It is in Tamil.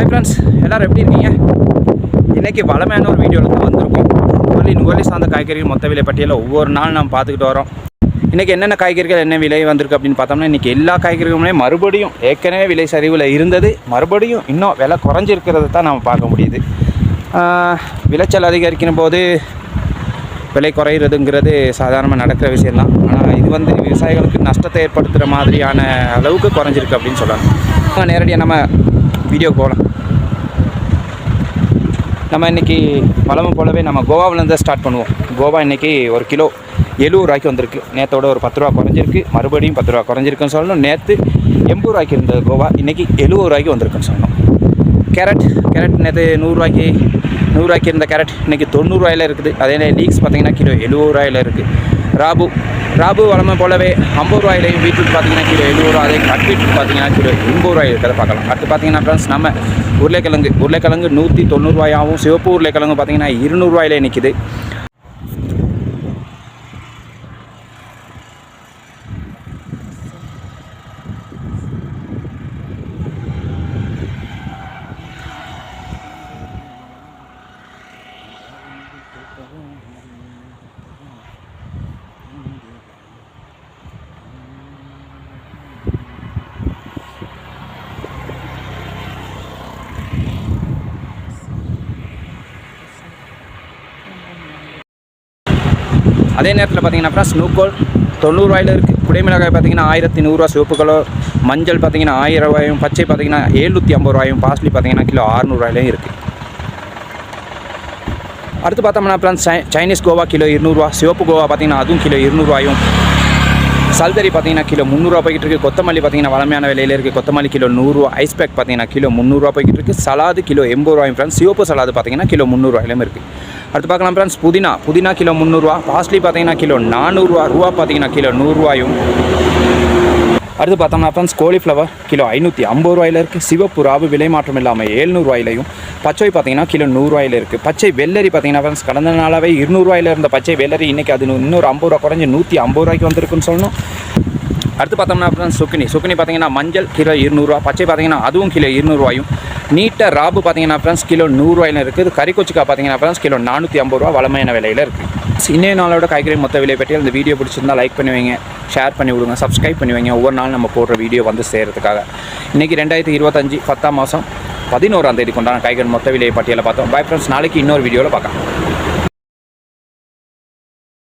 ஹாய் ஃப்ரெண்ட்ஸ் எல்லோரும் எப்படி இருக்கீங்க? இன்றைக்கி வளமையான ஒரு வீடியோவில் தான் வந்திருக்கோம். நுகர்லி நுகர்லி சார்ந்த காய்கறிகள் மொத்த விலை பட்டியலில் ஒவ்வொரு நாள் நம்ம பார்த்துக்கிட்டு வரோம். இன்றைக்கி என்னென்ன காய்கறிகள் என்ன விலை வந்திருக்கு அப்படின்னு பார்த்தோம்னா இன்றைக்கி எல்லா காய்கறிகளுமே மறுபடியும் ஏற்கனவே விலை சரிவில் இருந்தது. மறுபடியும் இன்னும் விலை குறைஞ்சிருக்கிறத தான் நம்ம பார்க்க முடியுது. விளைச்சல் அதிகரிக்கிற போது விலை குறையிறதுங்கிறது சாதாரணமாக நடக்கிற விஷயம்தான். ஆனால் இது வந்து விவசாயிகளுக்கு நஷ்டத்தை ஏற்படுத்துகிற மாதிரியான அளவுக்கு குறைஞ்சிருக்கு அப்படின்னு சொல்லலாம். நேரடியாக நம்ம வீடியோ போகலாம் நம்ம இன்றைக்கி வளமை போலவே நம்ம கோவாவிலேருந்து ஸ்டார்ட் பண்ணுவோம். கோவா இன்றைக்கி ஒரு கிலோ எழுபது ரூபாய்க்கு வந்திருக்கு. நேற்றோட ஒரு பத்து ரூபா குறைஞ்சிருக்கு. மறுபடியும் பத்து ரூபா குறைஞ்சிருக்குன்னு சொல்லணும். நேற்று எண்பது ரூபாய்க்கு இருந்தது கோவா இன்றைக்கி எழுபது ரூபாய்க்கு வந்திருக்குன்னு சொல்லணும். கேரட் கேரட் நேற்று நூறுரூவாய்க்கு நூறுரூவாய்க்கு இருந்த கேரட் இன்றைக்கி தொண்ணூறுரூவாயில் இருக்குது. அதே லீக்ஸ் பார்த்திங்கன்னா கிலோ எழுபது ரூபாயில் இருக்குது ராபு ராபு வளமை போலவே ஐம்பது ரூபாயிலையும் பீட்ரூட் பார்த்தீங்கன்னா கிலோ எழுபது ரூபா அதே கட் பீட்ரூட் பார்த்தீங்கன்னா கிலோ எண்பது ரூபாய் இருக்கிறத பார்க்கலாம். அடுத்து பார்த்தீங்கன்னா ஃப்ரெண்ட்ஸ் நம்ம உருளைக்கிழங்கு. உருளைக்கிழங்கு நூற்றி தொண்ணூறுரூவாயாகவும் சிவப்பு உருளைக்கிழங்கு பார்த்தீங்கன்னா இருநூறுவாயிலே நிற்கிது அதே நேரத்தில் பார்த்தீங்கன்னா ஃப்ரெண்ட்ஸ் நூக்கோல் தொண்ணூறுவாயில் இருக்குது குடைமிளகாய் பார்த்தீங்கன்னா ஆயிரத்தி நூறுரூவா சிவப்பு கலர் மஞ்சள் பார்த்தீங்கன்னா ஆயிரம் ரூபாயும் பச்சை பார்த்தீங்கன்னா எழுநூற்றி ஐம்பது ரூபாயும் பாஸ்லி பார்த்தீங்கன்னா கிலோ அறுநூறுவாயிலையும் இருக்குது அடுத்து பார்த்தோம்னா ஃப்ரெண்ட்ஸ் சை சைனீஸ் கோவா கிலோ இருநூறுவா சிவப்பு கோவா பார்த்தீங்கன்னா அதுவும் கிலோ இருநூறுவாயும் சல்தரி பார்த்தீங்கன்னா கிலோ முந்நூறுரூவா போய்கிட்டு இருக்குது கொத்தமல்லி பார்த்தீங்கன்னா வளமையான விலையில் இருக்குது கொத்தமல்லி கிலோ நூறுரூவா ஐஸ் பேக் பார்த்தீங்கன்னா கிலோ முந்நூறுரூவா போய்கிட்டு இருக்குது சலாது கிலோ எண்பது ரூபாயும் ஃப்ரெண்ட்ஸ் சிவப்பு சலாது பார்த்தீங்கன்னா கிலோ முந்நூறுவாயிலும் இருக்குது அடுத்து பார்க்கலாம் ஃப்ரெண்ட்ஸ் புதினா. புதினா கிலோ முந்நூறுரூவா பாஸ்லி பார்த்தீங்கன்னா கிலோ நானூறுரூவா ரூபா. பார்த்தீங்கன்னா கிலோ நூறுரூவாயும் அடுத்து பார்த்தோம்னா ஃப்ரெண்ட்ஸ் கோலிஃப்ளவர் கிலோ ஐநூற்றி ஐம்பது ரூபாயில் இருக்குது சிவப்பு ராவு விலை மாற்றம் இல்லாமல் ஏழ்நூறுவாயிலையும் பச்சை பார்த்தீங்கன்னா கிலோ நூறுரூவாயில் இருக்குது பச்சை வெள்ளரி பார்த்தீங்கன்னா ஃப்ரெண்ட்ஸ் கடந்த நாளாவே இருநூறுவாயில் இருந்த பச்சை வெள்ளரி இன்றைக்கி அது இன்னொரு ஐம்பது ரூபா குறைஞ்சி நூற்றி ஐம்பது ரூபாய்க்கு வந்திருக்குன்னு சொல்லணும். அடுத்து பார்த்தோம்னா ஃப்ரெண்ட்ஸ் சுக்கினி. சுக்கினி பார்த்தீங்கன்னா மஞ்சள் கிலோ இருநூறுவா பச்சை பார்த்தீங்கன்னா அதுவும் கிலோ இருநூறுவாயும் நீட்ட ராபு பார்த்தீங்கன்னா ஃப்ரெண்ட்ஸ் கிலோ நூறுரூவாயில் இருக்குது கறிக்கொச்சிக்கா பார்த்தீங்கன்னா ஃப்ரெண்ட்ஸ் கிலோ நானூற்றி ஐம்பது ரூபா வளமையான விலையில் இருக்குது இன்னைய நாளோட காய்கறி மொத்த விலை பற்றி இந்த வீடியோ பிடிச்சிருந்தா லைக் பண்ணி வைங்க ஷேர் பண்ணி விடுங்க சப்ஸ்கிரைப் பண்ணி வைங்க ஒவ்வொரு நாள் நம்ம போடுற வீடியோ வந்து சேர்றதுக்காக. இன்றைக்கி ரெண்டாயிரத்தி இருபத்தஞ்சி பத்தாம் மாதம் பதினோராம் தேதி கொண்டான காய்கறி மொத்த விலை பட்டியலை பார்த்தோம். பை ஃப்ரெண்ட்ஸ் நாளைக்கு இன்னொரு வீடியோவில் பார்க்கலாம்.